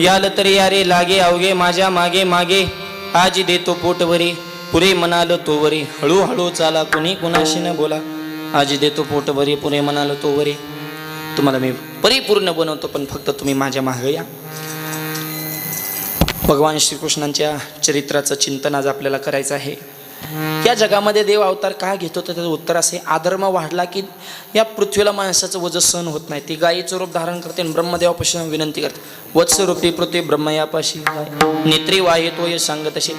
याल तरी यारे लागे अवघे माझ्या मागे मागे. आजी देतो पोटभरी पुरे म्हणाल तो वरी हळूहळू चाला कुणी कुणाशी न बोला. आजी देतो पोटभरी पुरे म्हणाल तो वरी तुम्हाला मी परिपूर्ण बनवतो पण फक्त तुम्ही माझ्या मागे या. भगवान श्रीकृष्णांच्या चरित्राचं चिंतन आज आपल्याला करायचं आहे. या जगामध्ये देव अवतार का घेतो? तर त्याचं उत्तर असे आधर्म वाढला की या पृथ्वीला माणसाचं वज सहन होत नाही. ती गायीचं रूप धारण करते आणि ब्रह्मदेवापासून विनंती करते. वत्सरूपी पृथ्वी ब्रह्मयापाशी नेत्री वाहितो तो ये सांगत असे.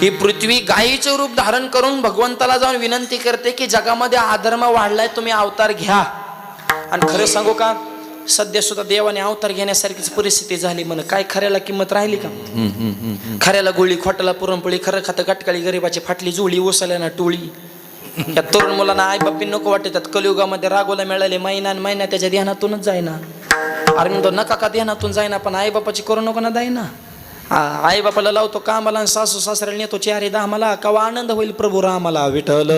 ही पृथ्वी गायीचं रूप धारण करून भगवंताला जाऊन विनंती करते की जगामध्ये आधर्म वाढलाय तुम्ही अवतार घ्या. आणि खरं सांगू का? सध्यासुद्धा देवाने अवतार घेण्यासारखीच परिस्थिती झाली म्हण. काय खऱ्याला किंमत राहिली का? खऱ्याला गोळी खोटाला पुरणपोळी खरं खातं गटकाळी गरीबाची फाटली जुळी ओसल्याना टोळी. या तरुण मुलांना आई बाप्पी नको वाटतात कलियुगामध्ये रागोला मिळाले महिना आणि महिना त्याच्या ध्यानातूनच जाईना. अरे म्हणतो नका का ध्यानातून जाईना पण आई बापाची करू नको ना जाईना. आई बापाला लावतो कामाला आणि सासू सासऱ्याला नेतो चारी दामाला. कवा आनंद होईल प्रभू रामाला विठल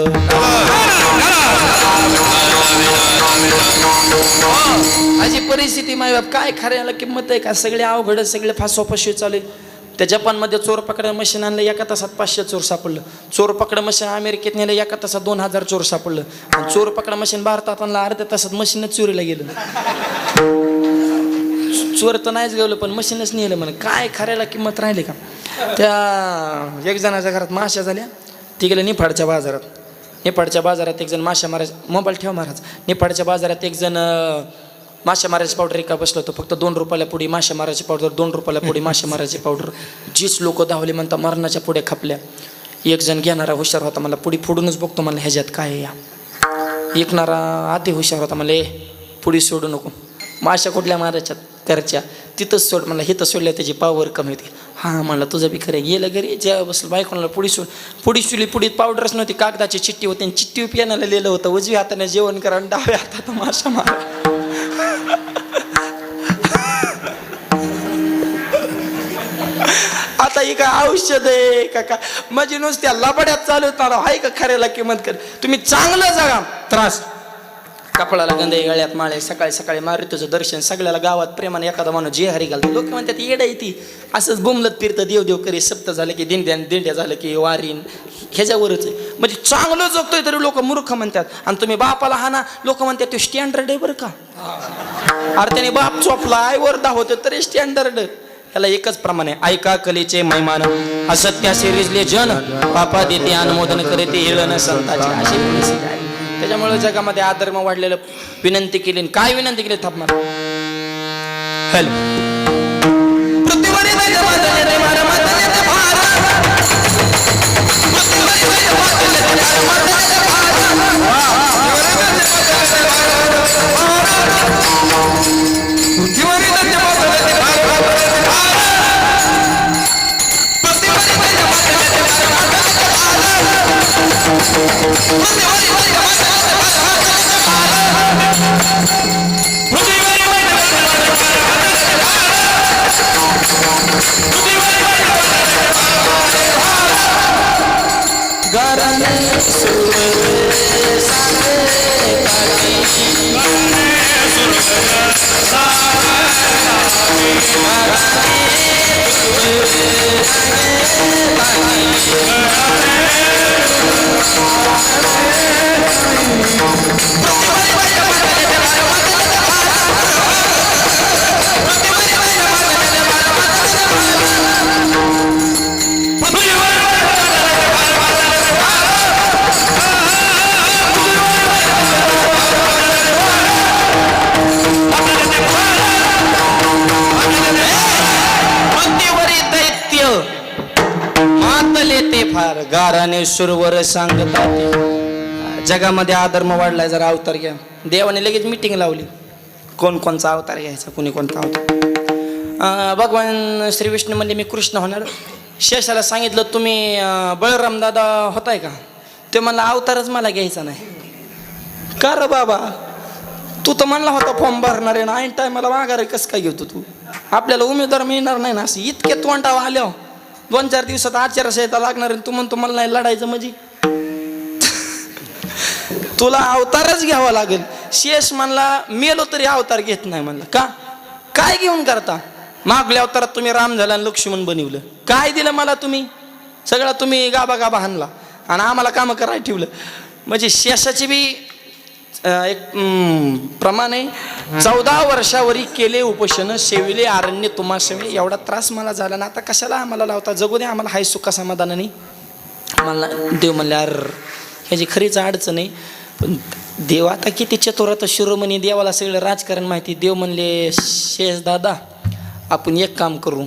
अशी परिस्थिती माय बाप काय खऱ्याला किंमत आहे का? सगळे अवघड सगळे फासोफाशी चालू त्या जपानमध्ये चोर पकडा मशीन आणलं एका तासात पाचशे चोर सापडलं. चोर पकडा मशीन अमेरिकेत नेलं एका तासात दोन हजार चोर सापडलं. आणि चोर पकडा मशीन भारतात आणलं अर्ध्या तासात मशीनच चोरीला गेलं. चोर तर नाहीच गेलो पण मशीनच नेलं म्हणे. काय खऱ्याला किंमत राहिली का? त्या एक जणाच्या घरात माश्या झाल्या. ती गेल्या निफाडच्या बाजारात. निफाडच्या बाजारात एक जण माश्या मारायचं मोबाईल ठेव महाराज. निफाडच्या बाजारात एक जण माश्या मारायची पावडर एका बसलो होतो. फक्त दोन रुपयाला पुढे माश्या मारायची पावडर दोन रुपयाला पुढे माश्या मारायची पावडर जीच लोक धावले म्हणता मरणाच्या पुढे खपल्या. एक जण घेणारा हुशार होता मला पुढे फोडूनच बघतो मला ह्याच्यात काय या? ऐकणारा अति हुशार होता मला ए पुढे सोडू नको. माश्या कुठल्या मारायच्यात? घरच्या तिथंच सोड मला हिथं सोडल्या त्याची पावर कमी होती. हां म्हणलं तुझं बी खरं गेलं घरी जेव्हा बसलं बायकोनाला पुढी सोड पुढी सुली पुढीत पावडरच नव्हती कागदाची चिठ्ठी होती आणि चिठ्ठी पियानाला लिहिलं होतं उजव्या हाताने जेवण करा आणि डाव्या हातात माशा मारा. आता ही काय औषध आहे का का म्हणजे नुसत्या लबड्यात चालवणार आहे का खऱ्याला किंमत कर. तुम्ही चांगलं जगा. त्रास. कपडाला गंधे गळ्यात माळे सकाळी सकाळी मारुतीचं दर्शन सगळ्याला गावात प्रेमाने एखादा माणूस जे हरी घालतो लोक म्हणतात येडा येते असंच बुमलत फिरतं देव देव करी सप्त झालं की दिंड्या दिंड्या झालं की वारीन ह्याच्यावरच आहे. म्हणजे चांगलं जगतोय तरी लोक मूर्ख म्हणतात. आणि तुम्ही बापाला हाना लोक म्हणतात तो स्टँडर्ड आहे बरं का? अरे त्याने बाप चोपला आईवर दाखवतो तरी स्टँडर्ड त्याला एकच प्रमाणे ऐका कलेचे मैमान असत्याशी रिजले जन पापा देते अनुमोदन करे ते येळन संताची अशी त्याच्यामुळे जगामध्ये आधर्म वाढलेलं विनंती केली. आणि काय विनंती केली? थांबणार हॅलो ते फार गाराने सुरवर सांगतात. जगामध्ये आधर्म वाढलाय जरा अवतार घ्या. देवाने लगेच मिटिंग लावली. कोण कोणचा अवतार घ्यायचा कोणी कोणता अवतार? भगवान श्री विष्णू म्हणजे मी कृष्ण होणार. शेषाला सांगितलं तुम्ही अं, बळराम दादा होताय का? ते म्हणला अवतारच मला घ्यायचा नाही. का र बाबा? तू तर म्हणला होता फॉर्म भरणार आहे ना ऐन टायमाला माघार कसं काय घेतो तू? आपल्याला उमेदवार मिळणार नाही ना असं इतके तोंडाव आल्या दोन चार दिवसात आचारसंहिता लागणार आणि तू म्हणतो मला नाही लढायचं म्हणजे. तुला अवतारच घ्यावा लागेल. शेष म्हणला मेलो तरी अवतार घेत नाही. म्हणला का? काय घेऊन करता? मागल्या अवतारात तुम्ही राम झाला आणि लक्ष्मण बनवलं. काय दिलं मला तुम्ही? सगळं तुम्ही गाबा गाबा हाणला आणि आम्हाला कामं करायला ठेवलं. म्हणजे शेषाची बी एक प्रमाण आहे चौदा वर्षावरी केले उपोषण शेविले आरण्य तुम्हा एवढा त्रास मला झाला ना आता कशाला आम्हाला लावता? जगू दे आम्हाला हाय सुखा समाधानाने. मला देव म्हणले अर ह्याची खरीच अडचण आहे. पण देव आता किती चतुर आता शिरोमणी देवाला सगळं राजकारण माहिती. देव म्हणले शेष दादा आपण एक काम करू.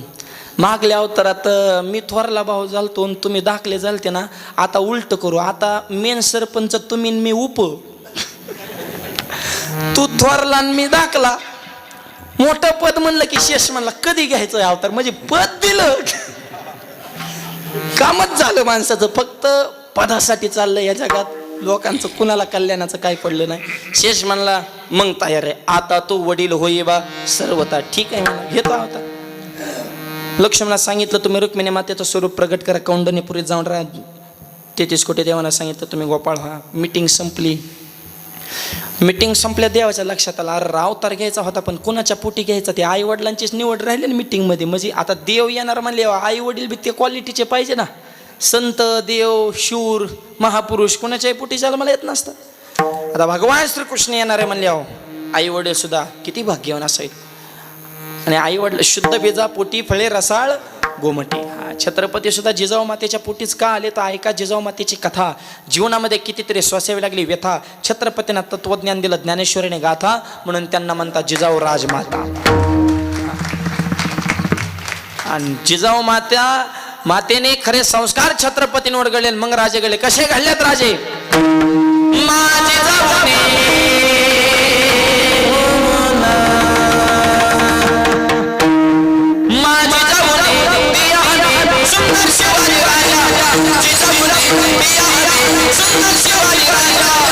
मागल्या अवतारात मी थोरला भाऊ झालतो आणि तुम्ही दाखले झालते ना आता उलट करू. आता मेन सरपंच तुम्ही मी उप तू थोरला मी दाखला. मोठं पद म्हणलं की शेष म्हणला. कधी घ्यायचं अवतार? म्हणजे पद दिलं. कामच झालं माणसाचं. फक्त पदासाठी चाललं या जगात. लोकांचं कुणाला कल्याणाचं काय पडलं नाही. शेष म्हणला मग तयार आहे. आता तो वडील होई बा. सर्वता ठीक आहे म्हणा घेतो होता लक्ष्मणला सांगितलं तुम्ही रुक्मिणी मातेचं स्वरूप प्रगट करा. कौंडण्यपुरीत जाऊन राहा. तेहतीस कोटी देवांना सांगितलं तुम्ही गोपाळ व्हा. मिटिंग संपली. मिटिंग संपल्या देवाच्या लक्षात आला. अरे अवतार घ्यायचा होता पण कुणाच्या पोटी घ्यायचा? ते आई वडिलांचीच निवड राहिली ना मिटिंगमध्ये म्हणजे आता देव येणार म्हणले आई वडील बी ते क्वालिटीचे पाहिजे ना. संत देव शूर महापुरुष कुणाच्याही पोटी जायला मला येत नसतं. आता भगवान श्रीकृष्ण येणार आहे म्हणले अहो आई वडील सुद्धा किती भाग्यवान असेल आणि आई वडील शुद्ध बेजा पोटी फळे रसाळ गोमटी हा छत्रपती सुद्धा जिजाऊ मातेच्या पोटीच का आले? तर ऐका जिजाऊ मातेची कथा. जीवनामध्ये कितीतरी सोसावी लागली व्यथा. छत्रपतींना तत्वज्ञान दिलं ज्ञानेश्वरीने गाथा. म्हणून त्यांना म्हणतात जिजाऊ राजमाता. आणि जिजाऊ मात्या मातेने खरे संस्कार छत्रपतींवर घडले मग राजे घडले कसे घडलेत राजे? राजा जिजाऊने दिया हमी सुंदर शिवाजी राजा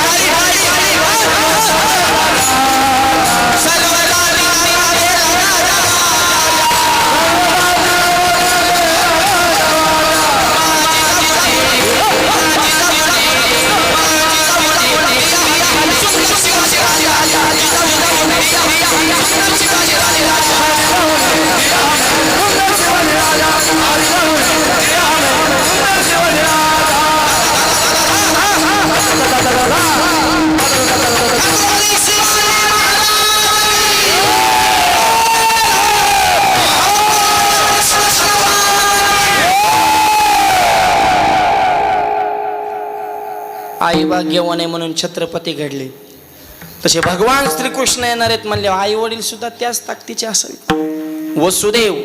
भाग्यवान आहे म्हणून छत्रपती घडले. तसे भगवान श्रीकृष्ण येणार आहेत म्हणले आई वडील सुद्धा त्याच ताकदीचे असावे वसुदेव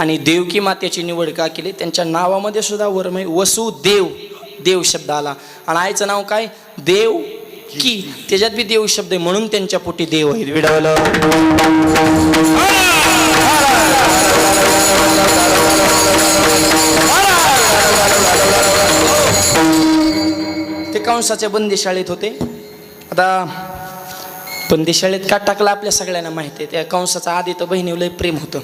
आणि देवकी मातेची निवड का केली? त्यांच्या नावामध्ये सुद्धा वरमय म्हणजे वसुदेव देव शब्द आला. आणि आईचं नाव काय? देव की. त्याच्यात बी देव शब्द आहे म्हणून त्यांच्या पोटी देव आहेत. विडवलं. कंसाच्या बंदीशाळेत होते. आता बंदीशाळेत का टाकलं आपल्या सगळ्यांना माहिती आहे. त्या कंसाचा आधी तर बहिणीवर लय प्रेम होतं.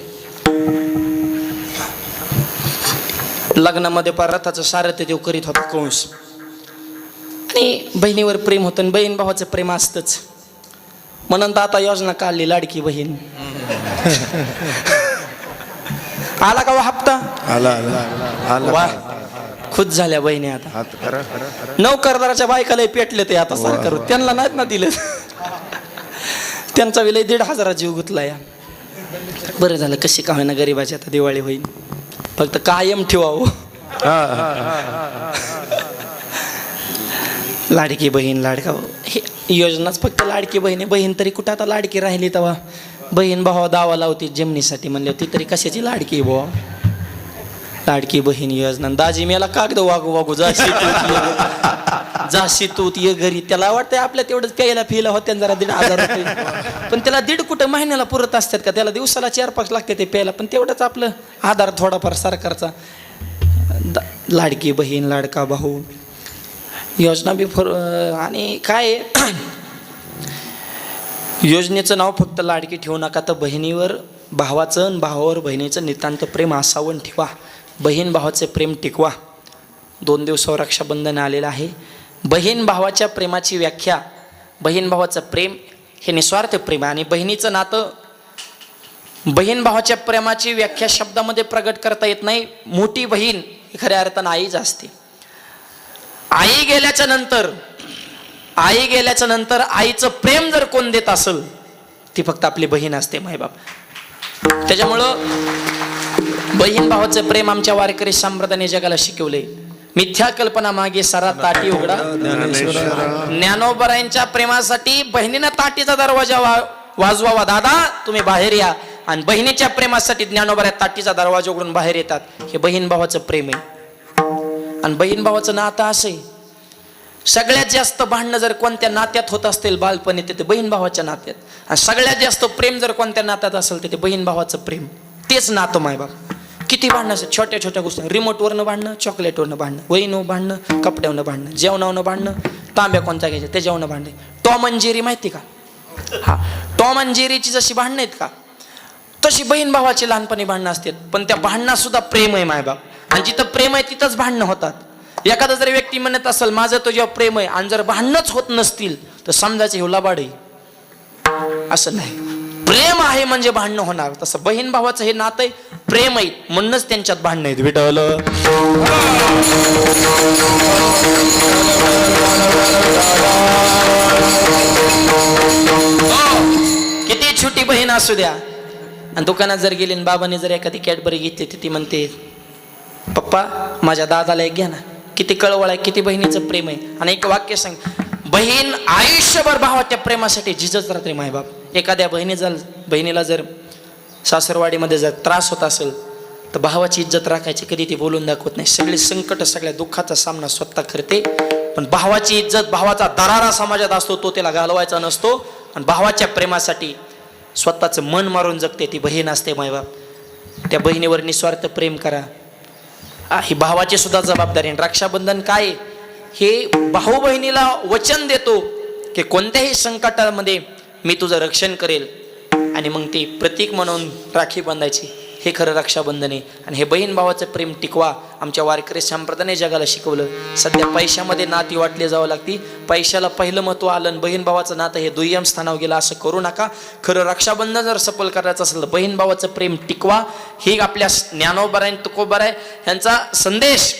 लग्नामध्ये पार रथाचं सारथ्य देव करीत होता कंस. आणि बहिणीवर प्रेम होतं आणि बहीण भावाचं प्रेम असतंच. म्हणून तर आता योजना काढली लाडकी बहीण. आला का वा हप्ता? आला आला आला वा. खुश झाल्या बहिणी आता हात करा करा करा नौकरदाराच्या बायकाला पेटले ते आता सरकार. त्यांना नाहीत ना दिलं त्यांचा विलय दीड हजारा जीव गुतला या. बरं झालं कशी का होईना गरीबाची आता दिवाळी होईल. फक्त कायम ठेवावं. लाडकी बहीण लाडका. हे योजनाच फक्त लाडकी बहीण आहे. बहीण तरी कुठं आता लाडकी राहिली तेव्हा? बहीण भावा दावा लावते जमिनीसाठी म्हणले ती तरी कशाची लाडकी बुवा? लाडकी बहीण योजना. दाजी मेला कागद वागू वागू जाशी तूत जाशी तूत ये घरी. त्याला वाटतंय आपल्या तेवढंच प्यायला फिला होत्या जरा दीड हजार रुपये. पण त्याला दीड कुठं महिन्याला पुरत असतात का? त्याला दिवसाला चार पाच लागते ते प्यायला. पण तेवढंच आपलं आधार थोडाफार सरकारचा. दा- लाडकी बहीण लाडका भाऊ. योजना बी फर आणि काय योजनेचं नाव फक्त लाडकी ठेवू नका तर बहिणीवर भावाचं आणि भावावर बहिणीचं नितांत प्रेम असावं ठेवा. बहीण भावाचे प्रेम टिकवा. दोन दिवसावर रक्षाबंधन आलेलं आहे. बहीण भावाच्या प्रेमाची व्याख्या बहीण भावाचं प्रेम हे निस्वार्थ प्रेम आहे. आणि बहिणीचं नातं बहीण भावाच्या प्रेमाची व्याख्या शब्दामध्ये प्रगट करता येत नाही. मोठी बहीण ही खऱ्या अर्थानं आईच असते. आई गेल्याच्यानंतर आई गेल्याच्यानंतर आईचं प्रेम जर कोण देत असेल ती फक्त आपली बहीण असते मायबाप. त्याच्यामुळं बहीण भावाचं प्रेम आमच्या वारकरी संप्रदायाने जगाला शिकवले. मिथ्या कल्पना मागे सारा ताटी उघडा. ज्ञानोबरायांच्या प्रेमासाठी बहिणीनं ताटीचा दरवाजा वाजवावा. दादा तुम्ही बाहेर या. आणि बहिणीच्या प्रेमासाठी ज्ञानोबऱ्या ताटीचा दरवाजा उघडून बाहेर येतात. हे बहीण भावाचं प्रेम आहे. आणि बहीण भावाचं नातं असं आहे. सगळ्यात जास्त भांडणं जर कोणत्या नात्यात होत असतील बालपणी ते बहीण भावाच्या नात्यात. आणि सगळ्यात जास्त प्रेम जर कोणत्या नात्यात असेल तर ते बहीण भावाचं प्रेम. तेच नातं माय बाप किती भांडणं असतात? छोट्या छोट्या गोष्टी. रिमोटवरनं भांडणं चॉकलेटवरनं भांडणं वहीनं भांडणं कपड्यावरनं भांडणं जेवणावरनं भांडणं तांब्या कोणता घ्यायच्या? त्याच्यावरनं भांडणे टॉम अँड जेरी माहिती का? हा. टॉम अँड जेरीची जशी भांडणं आहेत का? तशी बहीण भावाची लहानपणी भांडणं असतात. पण त्या भांडणात सुद्धा प्रेम आहे मायबाप. आणि जिथं प्रेम आहे तिथंच भांडणं होतात. एखादा जर व्यक्ती म्हणत असेल माझं तुझ्या प्रेम आहे आणि जर भांडणंच होत नसतील तर समजायचं हे लबाड आहे. असं नाही. प्रेम आहे म्हणजे भांडणं होणार. तसं बहीण भावाचं हे नातं आहे प्रेम आहे म्हणूनच त्यांच्यात भांडणं आहेत विटवलं हो, किती छोटी बहीण असू द्या. आणि दुकानात जर गेली आणि बाबाने जर एखादी कॅडबरी घेतली तर ती म्हणते पप्पा माझ्या दादाला एक घ्या ना. किती कळवळ आहे किती बहिणीचं प्रेम आहे. आणि एक वाक्य सांग बहीण आयुष्यभर भावाच्या प्रेमासाठी झिजत राहते मायबाप. एखाद्या बहिणी जर बहिणीला जर सासरवाडीमध्ये जर त्रास होत असेल तर भावाची इज्जत राखायची कधी ती बोलून दाखवत नाही. सगळे संकट सगळ्या दुःखाचा सामना स्वतः करते. पण भावाची इज्जत भावाचा दरारा समाजात असतो तो त्याला घालवायचा नसतो. आणि भावाच्या प्रेमासाठी स्वतःचं मन मारून जगते ती बहीण असते मायबाप. त्या बहिणीवर निस्वार्थ प्रेम करा. आ, ही भावाची सुद्धा जबाबदारी आणि रक्षाबंधन काय? हे भाऊ बहिणीला वचन देतो की कोणत्याही संकटामध्ये मी तुझं रक्षण करेल. आणि मग ती प्रतीक म्हणून राखी बांधायची. हे खरं रक्षाबंधन आहे. आणि हे बहीण भावाचं प्रेम टिकवा. आमच्या वारकरी संप्रदायाने जगाला शिकवलं. सध्या पैशामध्ये नाती वाटली जावं लागती. पैशाला पहिलं महत्त्व आलं आणि बहीण भावाचं नातं हे दुय्यम स्थानावर गेलं. असं करू नका. खरं रक्षाबंधन जर सफल करायचं असेल तर बहीण भावाचं प्रेम टिकवा. ही आपल्या ज्ञानोबर आहे तुकोबर आहे ह्यांचा संदेश.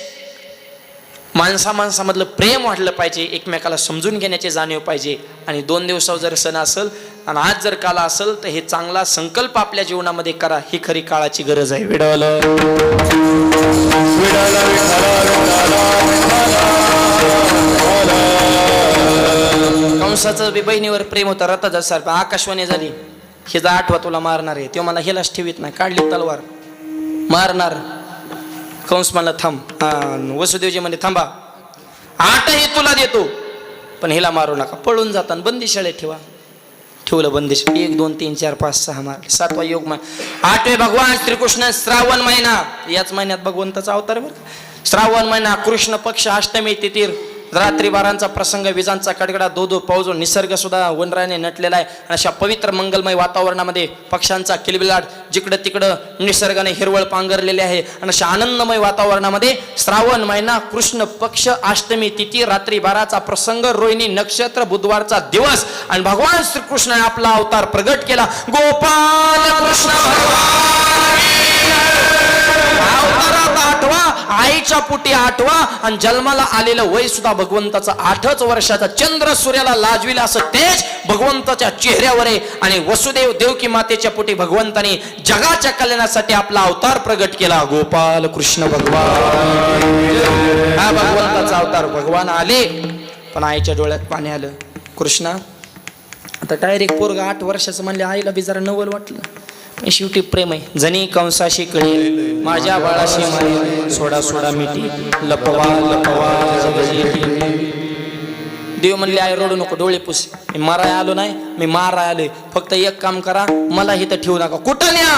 माणसा माणसामधलं प्रेम वाढलं पाहिजे एकमेकाला समजून घेण्याची जाणीव पाहिजे. आणि दोन दिवसावर जर सण असेल आणि आज जर काला असेल तर हे चांगला संकल्प आपल्या जीवनामध्ये करा. ही खरी काळाची गरज आहे. विडवलं कंसाचं बहिणीवर प्रेम होतं रथाचा सारखं आकाशवाणी झाली. हे आठवा तुला मारणार आहे. तो मला हेलाच ठेवीत नाही. काढली तलवार. मारणार. कंस म्हणला थांब. वसुदेवजी म्हणे थांबा. आठही तुला देतो. पण हिला मारू नका. पळून जाताना बंदीशाळेत ठेवा. ठेवलं बंदिश एक दोन तीन चार पाच सहा मार. सातवा योग आठवे भगवान श्रीकृष्ण श्रावण महिना. याच महिन्यात भगवंताचा अवतार बरं श्रावण महिना कृष्ण पक्ष अष्टमी तिथीर. रात्री बारांचा प्रसंग विजांचा कडकडा दो दो पाऊजो निसर्ग सुद्धा वनराने नटलेला आहे. आणि अशा पवित्र मंगलमय वातावरणामध्ये पक्ष्यांचा किलबिलाट जिकडं तिकडं निसर्गाने हिरवळ पांघरलेले आहे. आणि अशा आनंदमय वातावरणामध्ये श्रावण महिना कृष्ण पक्ष अष्टमी तिथी रात्री बाराचा प्रसंग रोहिणी नक्षत्र बुधवारचा दिवस. आणि भगवान श्रीकृष्णाने आपला अवतार प्रगट केला. गोपाल कृष्ण भगवान अवतारात आठवा आईच्या पोटी आठवा आणि जन्माला आलेलं वय सुद्धा भगवंताचा आठच वर्षाचा चंद्र सूर्याला लाजविला असं तेज भगवंताच्या चेहऱ्यावर आहे. आणि वसुदेव देवकी मातेच्या पोटी भगवंताने जगाच्या कल्याणासाठी आपला अवतार प्रगट केला. गोपाल कृष्ण भगवान. हा भगवंताचा अवतार भगवान आले पण आईच्या डोळ्यात पाणी आलं. कृष्णा आता डायरेक्ट पोरगा आठ वर्षाचं म्हणले आईला बी नवल वाटलं. शेवटी प्रेम आहे जणी कंसाशी कळी माझ्या बाळाशी मारी सोडा सोडा मिठी लपवा लपवा देव म्हणले आई रडू नको डोळे पुस मी माराय आलो नाही मी माराय आलोय फक्त एक काम करा मला इथं ठेवू नका कुठं न्या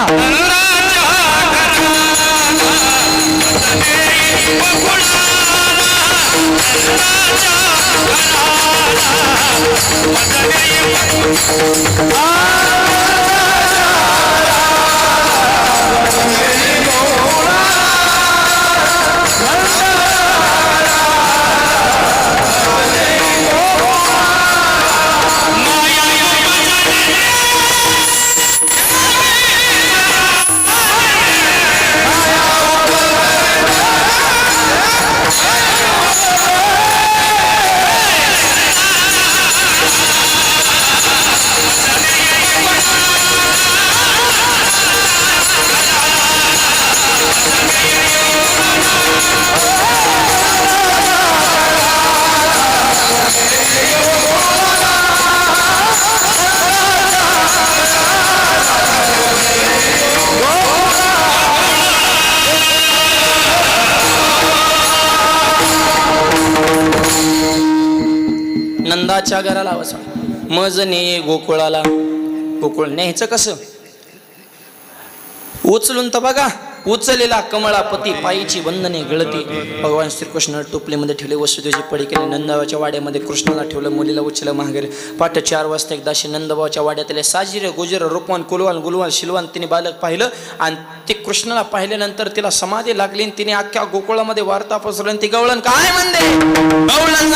नंदाच्या घराला वाचा मज ने गोकुळाला. गोकुळ न्यायचं कसं? उचलून तर बघा. उचलेला कमळापती पायीची बंधने गळती. भगवान श्रीकृष्ण टोपलीमध्ये ठेवले वसुदेवची पडी केली नंदबाच्या वाड्यामध्ये कृष्णाला ठेवलं मुलीला उचलं महागेर पाठ चार वाजता एकदाशी नंदबाच्या वाड्यातले साजिरे गुजर रूपवान कुलवान गुलवान शिलवान तिने बालक पाहिलं आणि ते कृष्णाला पाहिल्यानंतर तिला समाधी लागली आणि तिने अख्ख्या गोकुळामध्ये वार्ता पसरली ती गवळण काय म्हणते? गवळण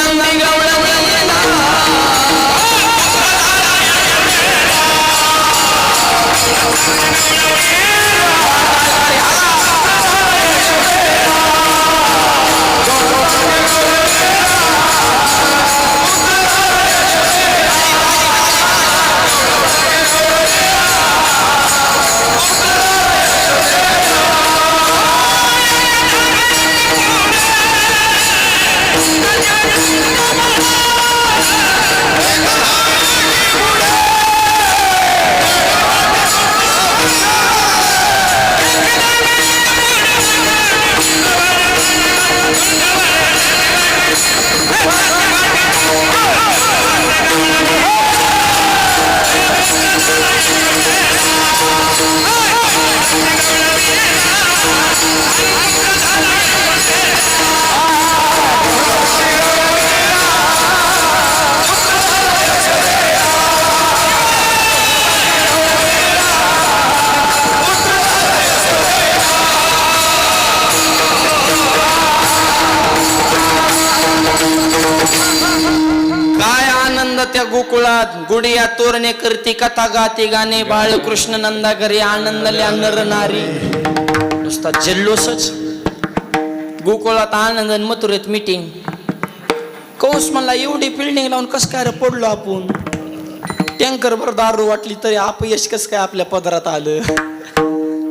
गोकुळात गुडिया तोरणे करती कथा गाती गाणे बाळकृष्ण नंदा घरी आनंदल्या नर. नारी नुसता जल्लोषच. गोकुळात आनंद मथुरेत मीटिंग कौस म्हणला एवढी बिल्डिंग लावून कस काय पडलो आपण? टँकर भर दारू वाटली तरी अपयश कस काय आपल्या पदरात आलं?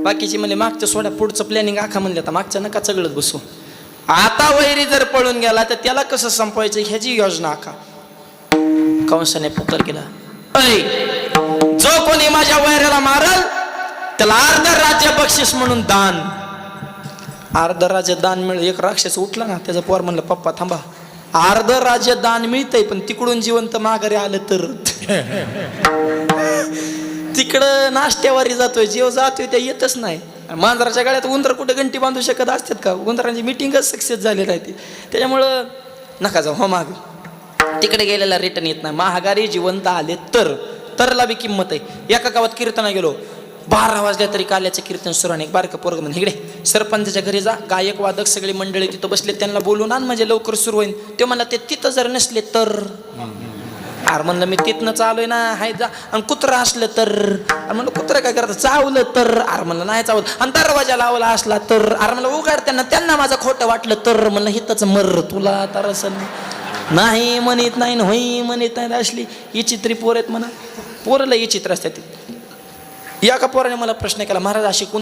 बाकीची म्हणले मागच्या सोड्या पुढचं प्लॅनिंग आखा म्हणले आता मागच्या नका चगळत बसू. आता वैरी जर पळून गेला तर त्याला कसं संपवायचं? ह्याची योजना आखा. कंसाने पुकार केला. जो कोणी माझ्या वैराला मारल त्याला अर्ध राज्य बक्षीस म्हणून दान. अर्ध राज्य दान मिळ एक राक्षस उठला ना त्याचा पोर म्हणलं पप्पा थांबा. अर्ध राज्य दान मिळतंय पण तिकडून जिवंत माघारी आलं तर. तिकडं नाश्त्यावारी जातोय जीव जातोय त्या येतच नाही. मांजराच्या गाड्यात उंदर कुठे घंटी बांधू शकत असतात का? उंदरांची मिटिंगच सक्सेस झाली राहते त्याच्यामुळं नका जाऊ हो मागे. तिकडे गेलेला रिटर्न येत नाही. महागारी जिवंत आले तर तरला बी किंमत आहे. एका गावात कीर्तना गेलो. बारा वाजल्या तरी काल्याचं कीर्तन सुरू आणि बारक पोरग म्हणजे इकडे सरपंचाच्या घरी जा. गायक वादक सगळी मंडळी तिथं बसले त्यांना बोलून आण म्हणजे लवकर सुरू होईल ते मला ते तिथं जर नसले तर. आर म्हणलं मी तिथनं चालू आहे ना हाय जा. आणि कुत्रं असलं तर. म्हणलं कुत्रं काय करतं? चावलं तर. आर म्हणलं नाही चावलं आणि दरवाजा लावला असला तर. आर म्हणलं उघड त्यांना त्यांना माझं खोटं वाटलं तर. म्हणलं हिथंच मर तुला तर असं नाही म्हणत नाही होई म्हणत नाही असली. ही चित्री पोर आहेत म्हणा. पोरला ही चित्र असतात. या का पोराने मला प्रश्न केला महाराज अशी कोण